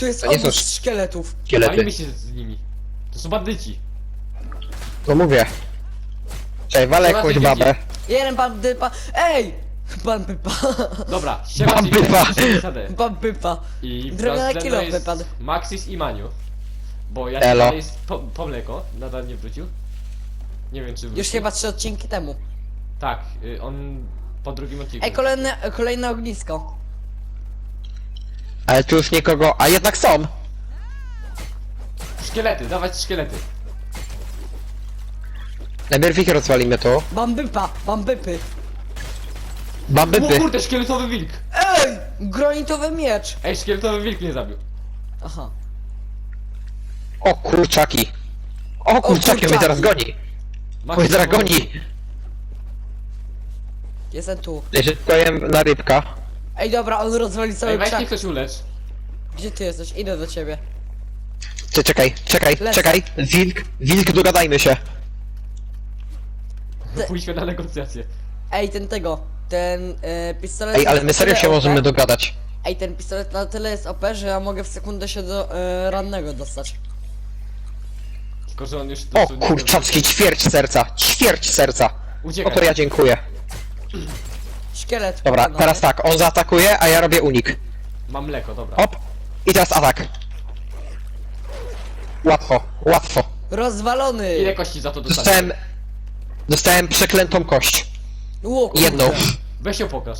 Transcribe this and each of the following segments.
Tu jest To nie są obóz szkieletów. Szkielety. Walimy się z nimi. To są bandyci. To mówię. Czekaj, walę Zobaczcie, jakąś babę. Jeden pan dypa. Ej! Pan pypa. Dobra, siema. Sadę. Pan pypa. I Drewniany wraz ze mną kilo wypadł. Maxis i Maniu. Bo ja Elo. dalej jest po, po mleko, nadal nie wrócił. Nie wiem czy wrócił. Już chyba trzy odcinki temu. Tak, y, on po drugim odcinku. Ej, kolejne, kolejne ognisko. Ale tu już nikogo, a jednak są. Szkielety, dawać szkielety. Najpierw ich rozwalimy tu. Bambypa, bambypy. O Bambypy. kurde, szkieletowy wilk! Ej! Granitowy miecz. Ej, szkieletowy wilk mnie zabił. Aha. O kurczaki. O kurczaki, on mnie kurczaki. teraz goni. Mój teraz bo- goni. Jestem tu. Że powiem na rybka. Ej, dobra, on rozwali Ej, cały weź mnie krzak. ktoś ulecz. Gdzie ty jesteś? Idę do ciebie. Ty czekaj, czekaj, Lecę. czekaj. Wilk, wilk, dogadajmy się. Ty- Pójdźmy na negocjacje. Ej, ten tego. Ten e, pistolet. Ej, ale my serio się możemy dogadać. Ej, ten pistolet na tyle jest OP, że ja mogę w sekundę się do e, rannego dostać. Tylko, że on już... O kurczaczki, ćwierć serca, ćwierć serca. Uciekaj. O to ja dziękuję. Szkielet. Dobra, teraz tak, on zaatakuje, a ja robię unik. Mam mleko, dobra. Hop. I teraz atak. Łatwo, łatwo. Rozwalony. Ile kości za to dostaniesz? Dostałem... Dostałem przeklętą kość. Ło, kurde. Jedną. Weź ją pokaż.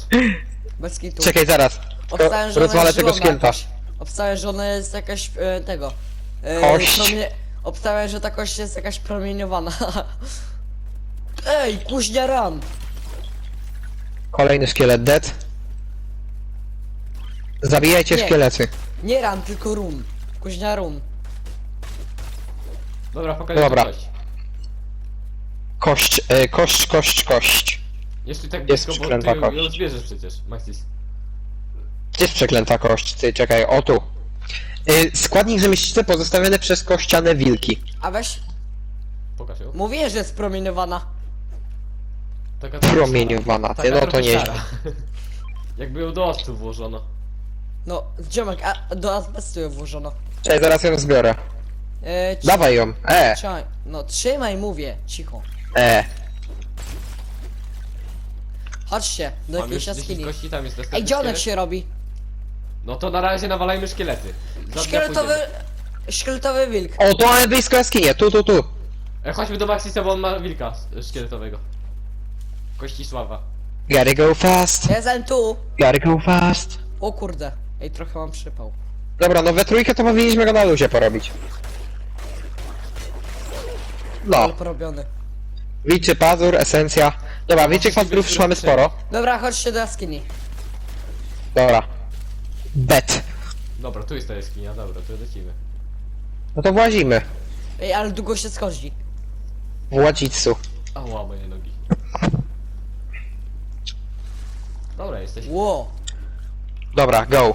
Bez kitu. Czekaj, zaraz. Obstałem, że ona Rozwalę jest tego zielona szkieleta. jakaś. Obstałem, że ona jest jakaś e, tego. E, Kość. promie- Obstałem, że ta kość jest jakaś promieniowana. Ej, kuźnia ran. Kolejny szkielet dead. Zabijajcie Nie. szkielety. Nie ran, tylko run. Kuźnia run. Dobra, pokaż Dobra. kość. Kość, e, kość, kość, kość. Jeszcze tak Jest blisko, bo przeklęta ty kość. ją zbierzesz przecież, Maxis. Gdzie jest przeklęta kość? Ty, czekaj, o tu. E, składnik rzemieślniczy pozostawiony przez kościane wilki. A weź, Pokaż ją. mówię, że jest promieniowana. Taka trochę Promieniowana, szara. ty, Taka no to trochę nieźle. szara. Jakby ją do octu włożono. No, dziomek, a do azbestu ją włożono. Czekaj, zaraz ją zbiorę. E, ci- Dawaj ją, e, Trzymaj, no trzymaj, mówię, cicho. e. Chodźcie, do Mam już jakiejś 10 jaskini. kości, tam jest następny Ej, dzionek szkielet. się robi. No to na razie nawalajmy szkielety. Za dnia Szkieletowy, pójdziemy. szkieletowy wilk. O, tu mamy blisko jaskinie, tu, tu, tu. E, chodźmy do Maxisa, bo on ma wilka szkieletowego. Kościsława. Gotta go fast, Jestem tu. gotta go fast. O kurde. Ej, trochę mam przypał. Dobra, no we trójkę to powinniśmy go na luzie porobić. No, porobiony. wilczy pazur, esencja. Dobra, wilczych pazurów już mamy sporo. Dobra, chodźcie do jaskini. Dobra. Bet. Dobra, tu jest ta jaskinia, dobra, to lecimy. No to włazimy. Ej, ale długo się schodzi. W Ładziccu. Ała, moje nogi. Dobra, jesteś. Ło. Dobra, go.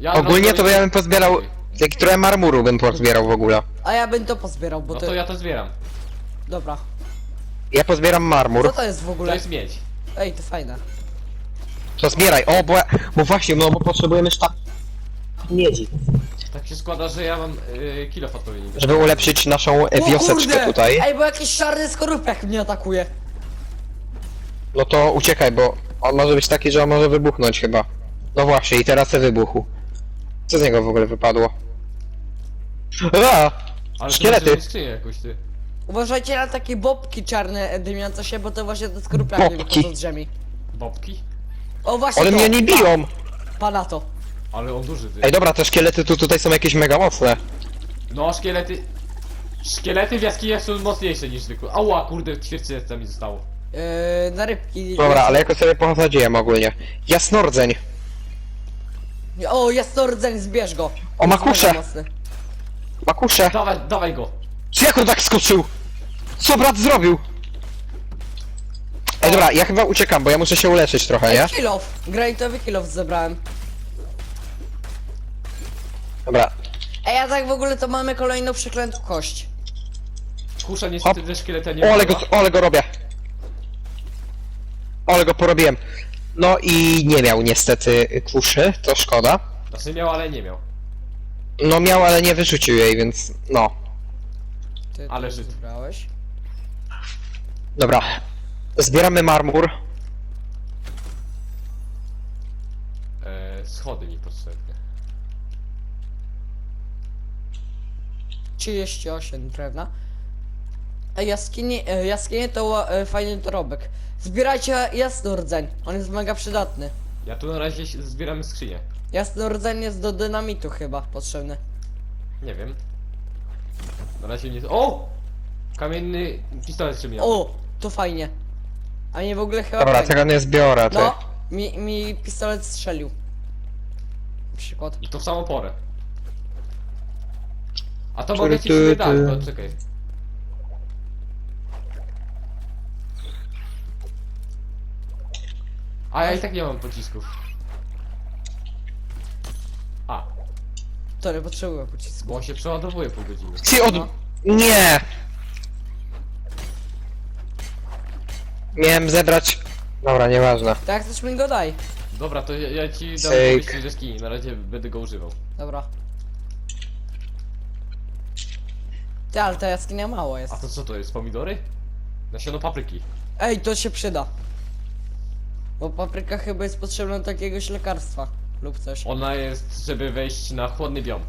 Ja Ogólnie to ja bym pozbierał... Jak trochę marmuru bym pozbierał w ogóle. A ja bym to pozbierał, bo No to... to ja to zbieram. Dobra. Ja pozbieram Co marmur. to jest w To ogóle? jest miedź. Ej, to fajne. To zbieraj. O, bo, bo właśnie, no bo potrzebujemy sztab... Miedzi. Tak się składa, że ja mam yy, kilo odpowiedni. Żeby ulepszyć naszą e, O wioseczkę kurde! tutaj. Ej, bo jakiś czarny skorupek mnie atakuje. No to uciekaj, bo on może być taki, że on może wybuchnąć chyba. No właśnie, i teraz te wybuchu. Co z niego w ogóle wypadło? A! Ale Szkielety. to skrzynię jakąś ty. Uważajcie na takie bobki czarne e, dymiące się, bo to właśnie te skorupaki Bobki. wychodzą z ziemi. Bobki? O, właśnie One to. mnie nie biją! Pana to. Ale on duży ty. Ej, dobra, te szkielety tu tutaj są jakieś mega mocne. No, szkielety... Szkielety w jaskiniach są mocniejsze niż zwykłe. Ała, kurde, ćwierćca mi zostało. Yy, na rybki. Dobra, ale jako sobie pochodziłem ogólnie. Jasnordzeń. O, jasnordzeń, zbierz go. O, ma Jest mega kuszę. mocny. Makusze. Dawaj, dawaj go. Czy jak on tak skoczył? Co brat zrobił? Ej, dobra, ja chyba uciekam, bo ja muszę się uleczyć trochę, nie? Ej, kilof. Granitowy kilof zebrałem. Dobra. Ej, a tak w ogóle to mamy kolejną przeklętą kość. Kusza niestety ze szkieleta nie O, ale go, o, ale go robię. Ale go porobiłem. No i nie miał niestety kuszy, to szkoda. Znaczy miał, ale nie miał. No miał, ale nie wyrzucił jej, więc no. Ty Ale to Żyd. zebrałeś? Dobra. Zbieramy marmur. E, schody mi potrzebne. 38 drewna. Ej, jaskini, e, jaskinie to e, fajny dorobek. Zbierajcie jasny rdzeń, on jest mega przydatny. Ja tu na razie się- zbieram skrzynię. Jasny rdzeń jest do dynamitu chyba potrzebny. Nie wiem. Na razie nie... O! Kamienny pistolet strzemiony. O, to fajnie. A nie w ogóle chyba Dobra, fajnie. tego nie zbiorę, ty. No, mi, mi pistolet strzelił. Na przykład. I to w samą porę. A to mogę ci ty, sobie dać, ty. bo czekaj. A ja i tak nie mam pocisków. A, To nie potrzebuję pocisku. bo on się przeładowuje pół godziny. Ty od... No. Nie! Miałem zebrać... Dobra, nieważne. Tak jak chcesz mi go daj. Dobra, to ja, ja ci dam Cyk. z jaskini, na razie będę go używał. Dobra. Ty, ale ta jaskinia mało jest. A to co to jest, pomidory? Nasiono papryki. Ej, to się przyda. Bo papryka chyba jest potrzebna do jakiegoś lekarstwa. Lub coś. Ona jest, żeby wejść na chłodny biom.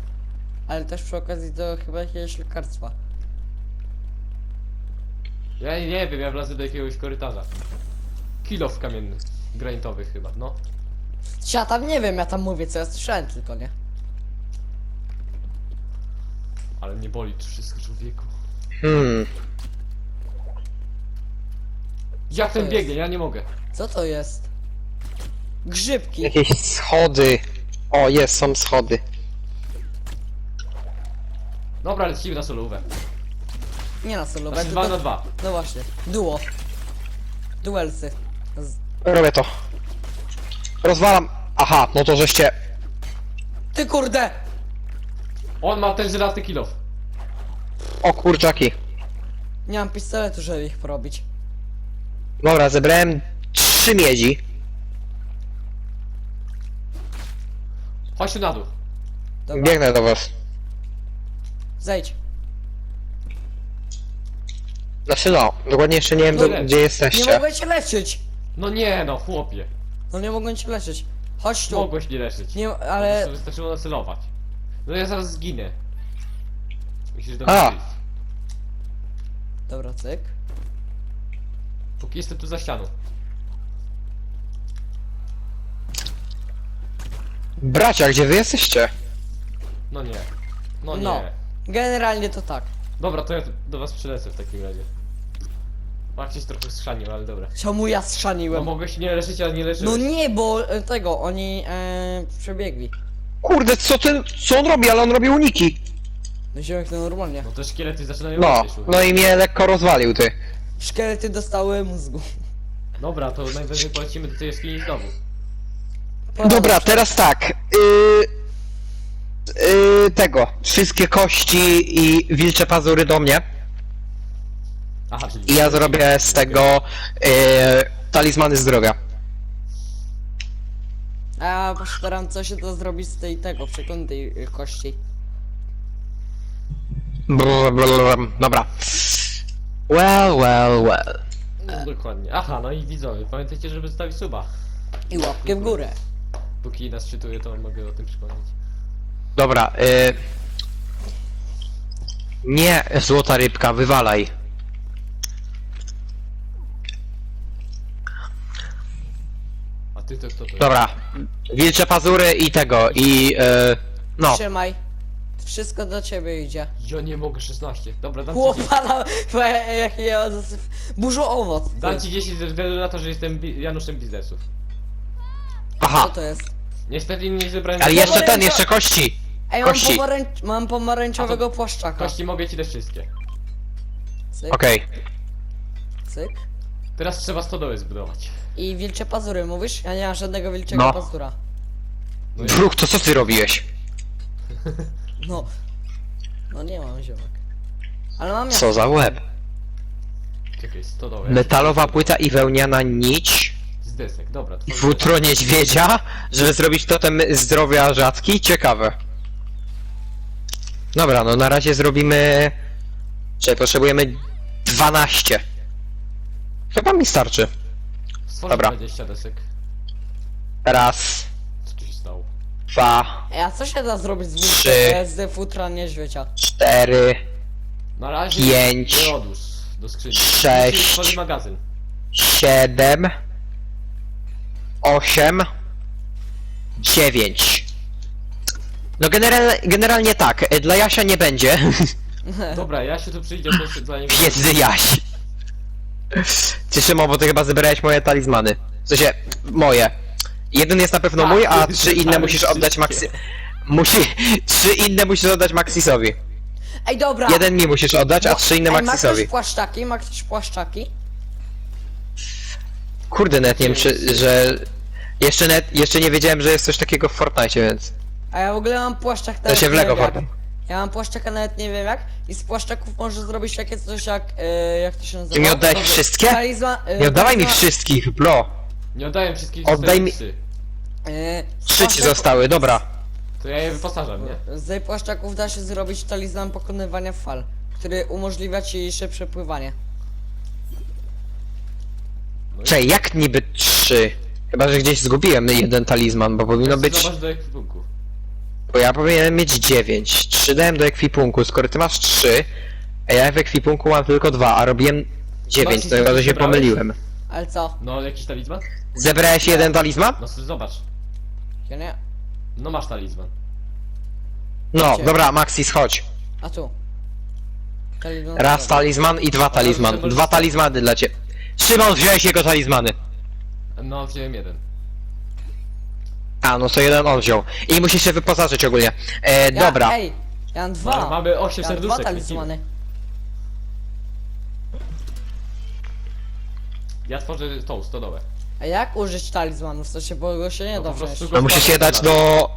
Ale też przy okazji do chyba jakiegoś lekarstwa. Ja nie wiem, ja wlazę do jakiegoś korytarza. Kilof kamienny. Granitowy chyba, no. Ja tam nie wiem, ja tam mówię co ja słyszałem tylko, nie? Ale mnie boli to wszystko człowieku. Hmm. Jak ten jest? biegnie, ja nie mogę. Co to jest? Grzybki. Jakieś schody. O, jest, są schody. Dobra, lecimy na solówę. Nie na solo, Znaczy. 2 na 2. No właśnie. Duo. Duelsy. Z... Robię to. Rozwalam. Aha, no to żeście... Ty kurde! On ma ten żelazny kilof. O kurczaki. Nie mam pistoletu, żeby ich porobić. Dobra, zebrałem trzy miedzi. Chodź tu na dół. Dobra, Biegnę do was. zejdź. Znaczy no, dokładnie jeszcze nie wiem do, No, gdzie Nie jesteście. mogę cię leczyć! No nie no, chłopie. No nie mogę cię leczyć. Chodź tu. Mogłeś nie leczyć. Nie, Ale... ale... Wystarczyło nacelować. No ja zaraz zginę. Musisz do A. mnie przyjść. Dobra, cyk. Póki jestem tu za ścianą. Bracia, gdzie wy jesteście? No nie. No nie. No. Generalnie to tak. Dobra, to ja do was przylecę w takim razie. Maciej trochę schrzanił, ale dobra. Czemu ja No schrzaniłem? mogę się nie leczyć, ale nie leczyć. No nie, bo e, tego, oni e, przebiegli. Kurde, co ten, co on robi? Ale on robi uniki. No ziomek to normalnie. No te szkielety zaczynają No, no i mnie lekko rozwalił, ty. Szkielety dostały mózgu. Dobra, to najwyżej polecimy do tej jaskini znowu. Dobra, teraz tak. Yy, yy, tego. Wszystkie kości i wilcze pazury do mnie. Aha, czyli... I ja zrobię z tego yy, talizmany zdrowia. A ja postaram co się to zrobić z tej tego, przeklętej y, kości. Brr, brr, brr. Dobra. Well, well, well. No, dokładnie. Aha, no i widzowie, pamiętajcie, żeby zostawić suba. I łapkę w górę. Póki nas czytuje, to mogę o tym przypomnieć. Dobra, yy... Nie, złota rybka, wywalaj. A ty to kto to jest? Dobra. Wilcze pazury i tego, i yy, no. Trzymaj. Wszystko do ciebie idzie. Ja nie mogę 16. Dobra, dam ci, Chłopa na... Jaki ja. Burzo owoc. dam ci 10 ze względu na to, że jestem bi Januszem biznesów. Co Aha, to jest? Niestety nie zebrałem... ale jeszcze ten, jeszcze kości. Ej, mam, Kości. pomarańcz... mam pomarańczowego płaszczaka. Kości mogę ci dać wszystkie. Cyk, Okej. cyk. Teraz trzeba stodoły zbudować. I wilcze pazury, mówisz? Ja nie mam żadnego wilczego No. pazura. No i- Bruk, to co ty robiłeś? No. No nie mam ziomek. Ale mam Co za łeb? Czekaj, stodoły. Metalowa płyta i wełniana nić. Z desek, dobra. tworzymy. Futro niedźwiedzia, żeby zrobić totem zdrowia rzadki? Ciekawe. Dobra, no na razie zrobimy... Czekaj, potrzebujemy 12. Chyba mi starczy. Stworzymy dobra. 20 desek. Raz, Co tu się stało? Dwa, Ej, a co się da zrobić z, Trzy. wód- z futra niedźwiedzia? cztery, Na razie Pięć. nie odłóż do skrzyni. Sześć. Musisz otworzyć magazyn. siedem, osiem, dziewięć. No general, generalnie tak, dla Jasia nie będzie. Dobra, ja się tu przyjdzie, się dla niego... Biedny Jaś. Ty Szymon, bo ty chyba zebrałeś moje talizmany. W sensie, moje. Jeden jest na pewno Tak, mój, a ty trzy inne musisz oddać Maxi... Musi... Trzy inne musisz oddać Maxisowi. Ej, dobra! Jeden mi musisz oddać, a trzy inne Ej, ma Maxisowi. ktoś płaszczaki? Ma ktoś płaszczaki? Kurde, net nie wiem, czy, że... Jeszcze net, jeszcze nie wiedziałem, że jest coś takiego w Fortnite, więc... A ja w ogóle mam płaszczak To nawet się w nie Lego wiem jak. Fortnite. Ja mam płaszczaka nawet nie wiem jak i z płaszczaków może zrobić takie coś jak, e, jak to się nazywa? Ty mi oddałeś wszystkie? Talizman, e, Nie oddawaj mi talizman- wszystkich, bro. Nie oddaję wszystkich Oddaj mi- trzy. E, Trzy ci zostały, dobra. To ja je wyposażam, nie? Z płaszczaków da się zrobić talizman pokonywania fal, który umożliwia ci szybsze pływanie. No i- Czej, jak niby trzy? Chyba, że gdzieś zgubiłem jeden talizman, bo powinno być... Zobacz do ekwipunku. Bo ja powinienem mieć 9. 3 dałem do ekwipunku, skoro ty masz 3, a ja w ekwipunku mam tylko 2, a robiłem 9, Maxi, to chyba, że się pomyliłem. Ale co? No, jakiś talizman? Zebrałeś jeden talizman? No zobacz. Ja nie. No masz talizman. No, Gdzie? dobra, Maxis, chodź. A tu. Talizman Raz talizman i dwa talizman. Dwa talizmany dla ciebie. Szymon, wziąłeś jego talizmany. No, wziąłem jeden. A, no to jeden on wziął. I musisz się wyposażyć ogólnie. E, Ja, dobra. Ej, ja mam dwa. Mamy osiem ja mam serduszek, dwa talizmany. Ja tworzę tą stodołę. A jak użyć talizmanów? To się, bo go się nie No da po prostu wziąć. go- No musisz je dać do...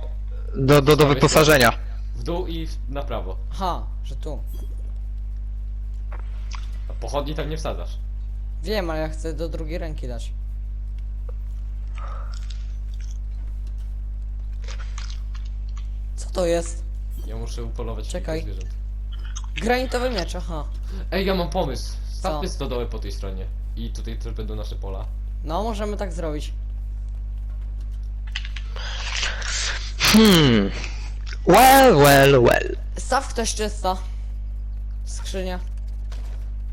Do, do, do wyposażenia. W dół i w- na prawo. Aha, że tu. A pochodni tam nie wsadzasz. Wiem, ale ja chcę do drugiej ręki dać. Co to jest? Ja muszę upolować Czekaj. kilka zwierząt. Granitowy miecz, aha. Ej, ja mam pomysł. Stawmy Co? stodołę po tej stronie. I tutaj też będą nasze pola. No, możemy tak zrobić. Hmm. Well, well, well. Staw ktoś czysta. Skrzynia.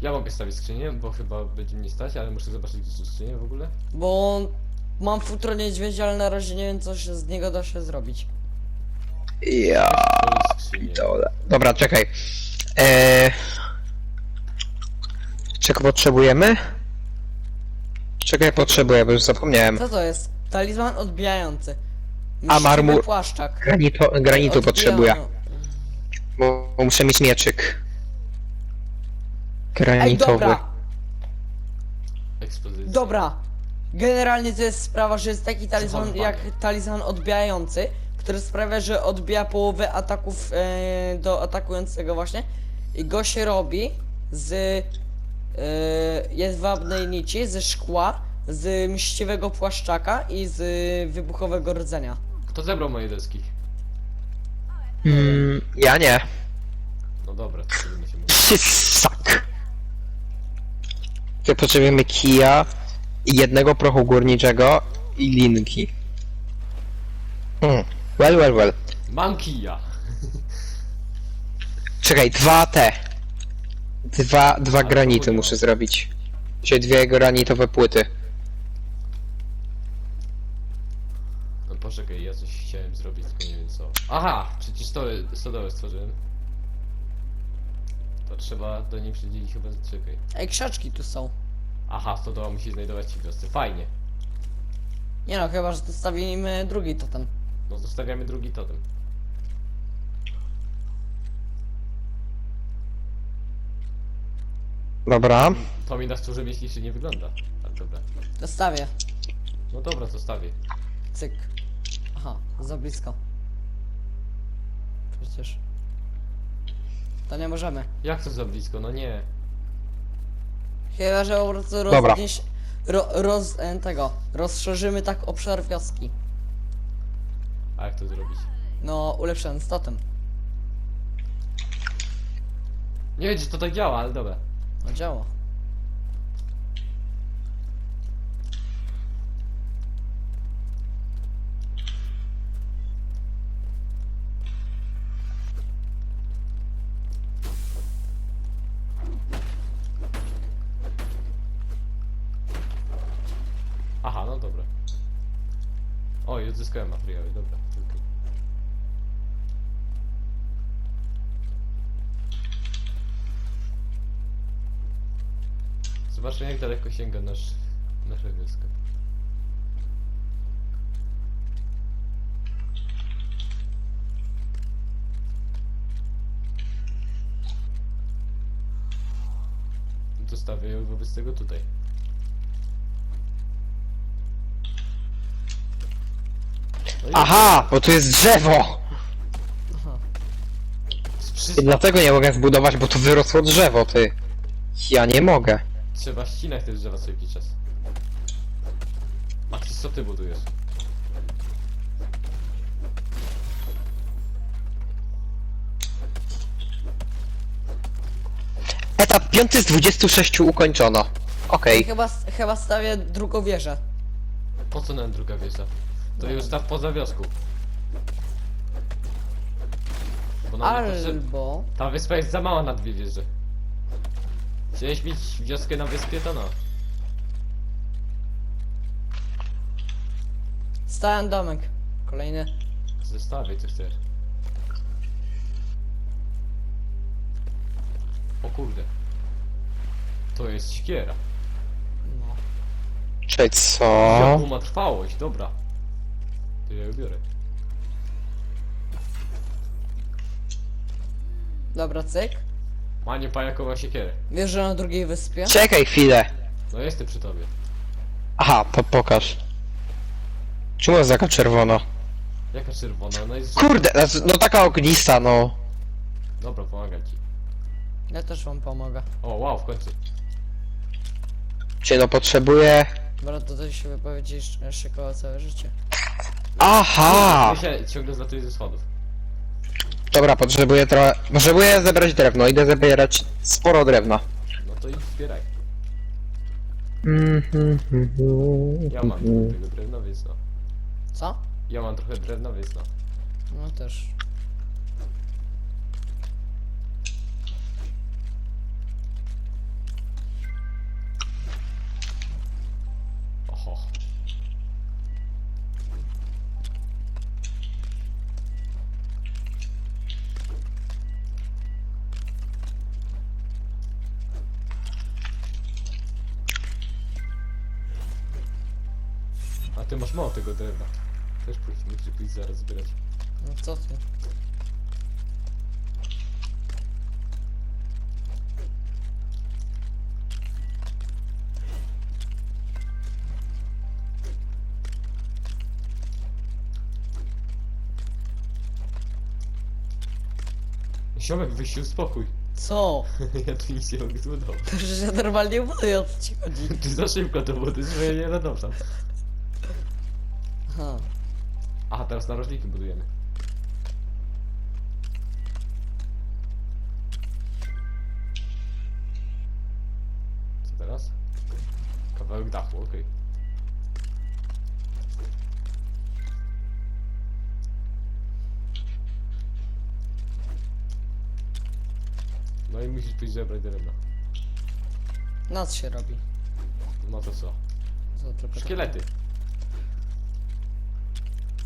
Ja mogę stawić skrzynię, bo chyba będzie mnie stać, ale muszę zobaczyć gdzie są skrzynie w ogóle. Bo mam futro niedźwiedzia, ale na razie nie wiem co się z niego da się zrobić. Ja... To jest skrzynie. Dobra, dobra czekaj. Eee... Czego potrzebujemy? Czego ja potrzebuję, bo już zapomniałem. Co to jest? Talizman odbijający. A marmur- płaszczak. Granito, granitu Odbija- potrzebuję, bo, bo muszę mieć mieczyk. Ej, Granitowy. dobra, Ekspozycja. dobra. Generalnie to jest sprawa, że jest taki talizman jak talizman odbijający, który sprawia, że odbija połowę ataków e, do atakującego właśnie. I go się robi z e, jedwabnej nici, ze szkła, z mściwego płaszczaka i z wybuchowego rdzenia. Kto zebrał moje deski? Mm, ja nie. No dobra, to trudno się mówi. Tu potrzebujemy kija, jednego prochu górniczego i linki. Hmm. Well, well, well. Mam kija! Czekaj, dwa te. Dwa, dwa granity to muszę zrobić. Czyli dwie granitowe płyty. No poczekaj, ja coś chciałem zrobić, tylko nie wiem co. Aha! Przecież stoły, stodołę stworzyłem. To trzeba do niej przydzielić chyba... czekaj. Ej, krzaczki tu są. Aha, stodoła musi znajdować się w wiosce. Fajnie. Nie no, chyba, że zostawimy drugi totem. No zostawiamy drugi totem. Dobra. To mi na szczurze myśli nie wygląda. Ale dobra. Dostawię. No dobra, zostawię. Cyk. Aha, za blisko. Przecież. To nie możemy. Jak to za blisko? No nie. Chyba, że po prostu Dobra. roznieś... Ro, roz... e, tego... Rozszerzymy tak obszar wioski. A jak to zrobić? No, ulepszając totem. Nie wiem, czy to tak działa, ale dobra. No działa. Aha, no dobra. O, i odzyskałem materiały, dobra. Zobaczmy jak daleko sięga nasz, nasza wioska. Dostawię ją wobec tego tutaj. No i Aha, bo tu jest drzewo! Aha. z I wszystkich dlatego nie mogę zbudować, bo tu wyrosło drzewo, ty. Ja nie mogę. Trzeba ścinać te drzewa co jakiś czas. A ty co ty budujesz? Etap 5 z 26 ukończono. Okej. Chyba, chyba stawię drugą wieżę. Po co nam druga wieża? To już staw poza wioską. Bo nam nie potrzeb... Albo... Ta wyspa jest za mała na dwie wieże. Chciałeś mieć wioskę na wyspie, to no. Stałem domek. Kolejny. Zestawię co chcesz. O kurde. To jest ściera. No. Czekaj, co? Jaką ma trwałość, dobra. To ja ją biorę. Dobra, cyk. Manie pajakowa siekierę. Wieżę na drugiej wyspie. Czekaj chwilę. No jestem przy tobie. Aha, to pokaż. Czemu jest taka czerwona? Jaka czerwona? No jest... Kurde, znaczy, no taka ognista, no. Dobra, pomagam ci. Ja też wam pomogę. O, wow, w końcu. Cię no potrzebuję... Dobra, to tutaj się wypowiedzieć szykoła całe życie. Aha! Ty się ciągle zlatuje ze schodów. Dobra, potrzebuję trochę... Potrzebuję zebrać drewno, idę zbierać sporo drewna. No to idź zbieraj. Mhm, Ja mam trochę tego drewna, więc no. Co? Ja mam trochę drewna, więc no. No też. Ty masz mało tego drewna. Też musisz pójść zaraz zbierać. No co ty? Ziomek, wyjść się spokój. Co? ja tu nic nie mogę zbudować. To że ja normalnie buduję, o co ci chodzi? Ty za szybko to budujesz, że ja nie nadążam. Aha. Aha, teraz narożniki budujemy. Co teraz? Kawałek dachu, okej. No i musisz pójść zebrać drewno. Noc się robi. No to co? Co tak. Szkielety.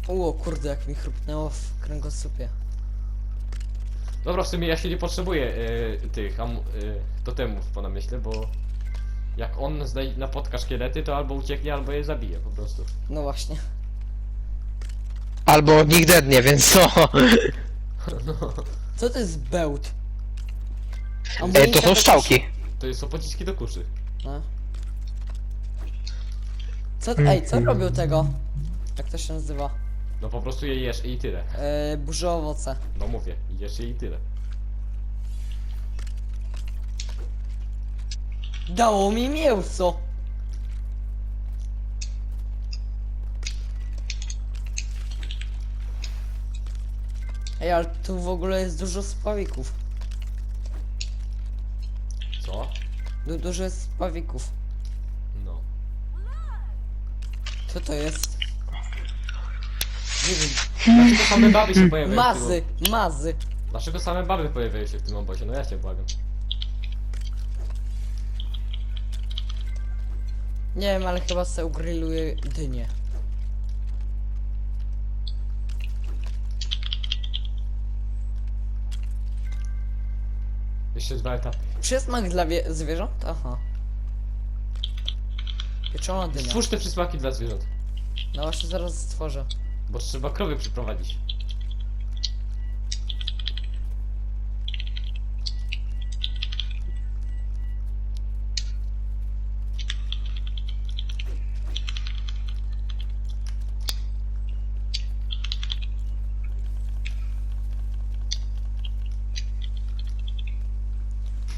O kurde, jak mi chrupnęło w kręgosłupie. Dobra, w sumie ja się nie potrzebuję e, tych am, e, totemów po namyśle, bo jak on napotka szkielety, to albo ucieknie, albo je zabije po prostu. No właśnie. Albo nigdy nie, więc co? Co to jest bełt? E, Amunicja to są do szczałki. To jest są pociski do kuszy. kuszy. No. Co, ej, co robił tego? Jak to się nazywa? No po prostu je jesz i tyle. Yy, burze owoce. No mówię, jesz je i tyle. Dało mi mięso. Ej, ale tu w ogóle jest dużo spawików. Co? Du dużo jest spawików. No. Co to jest? Nie wiem. Dlaczego same baby się pojawiają w Mazy, mazy. tym Dlaczego same baby pojawiają się w tym obozie? No ja cię błagam. Nie wiem, ale chyba se ugrilluję dynię. Jeszcze dwa etapy. Przysmak dla wie- zwierząt? Aha. Pieczona dynia. Stwórz te przysmaki dla zwierząt. No właśnie zaraz stworzę. Bo trzeba krowy przyprowadzić.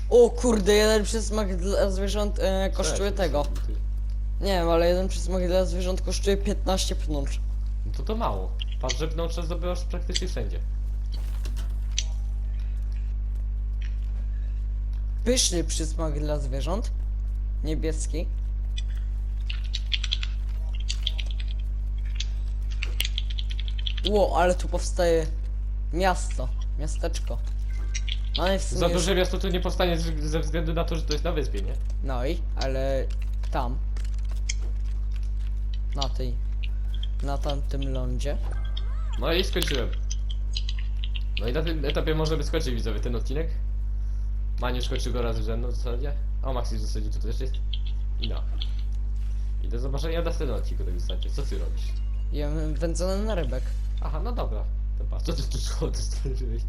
O kurde, jeden przysmak dla zwierząt e, kosztuje Cześć. tego. Nie wiem, ale jeden przysmak dla zwierząt kosztuje 15 pnącz. To mało. Patrz, że wnątrz zdobywasz praktycznie wszędzie. Pyszny przysmak dla zwierząt. Niebieski. Ło, ale tu powstaje miasto, miasteczko. No i w sumie Za duże miasto tu nie powstanie z- ze względu na to, że to jest na wyspie, nie? No i, ale tam. Na tej. Na tamtym lądzie. No i skończyłem. No i na tym etapie możemy skończyć widzowie ten odcinek. Maniusz skończył go raz ze mną w zasadzie. O, Maxi w zasadzie tu też jest. I no. I do zobaczenia w następnym odcinku tego zasadzie. Co ty robisz? Jem wędzone na rybek. Aha, no dobra. To patrz, co ty tu stworzyłeś?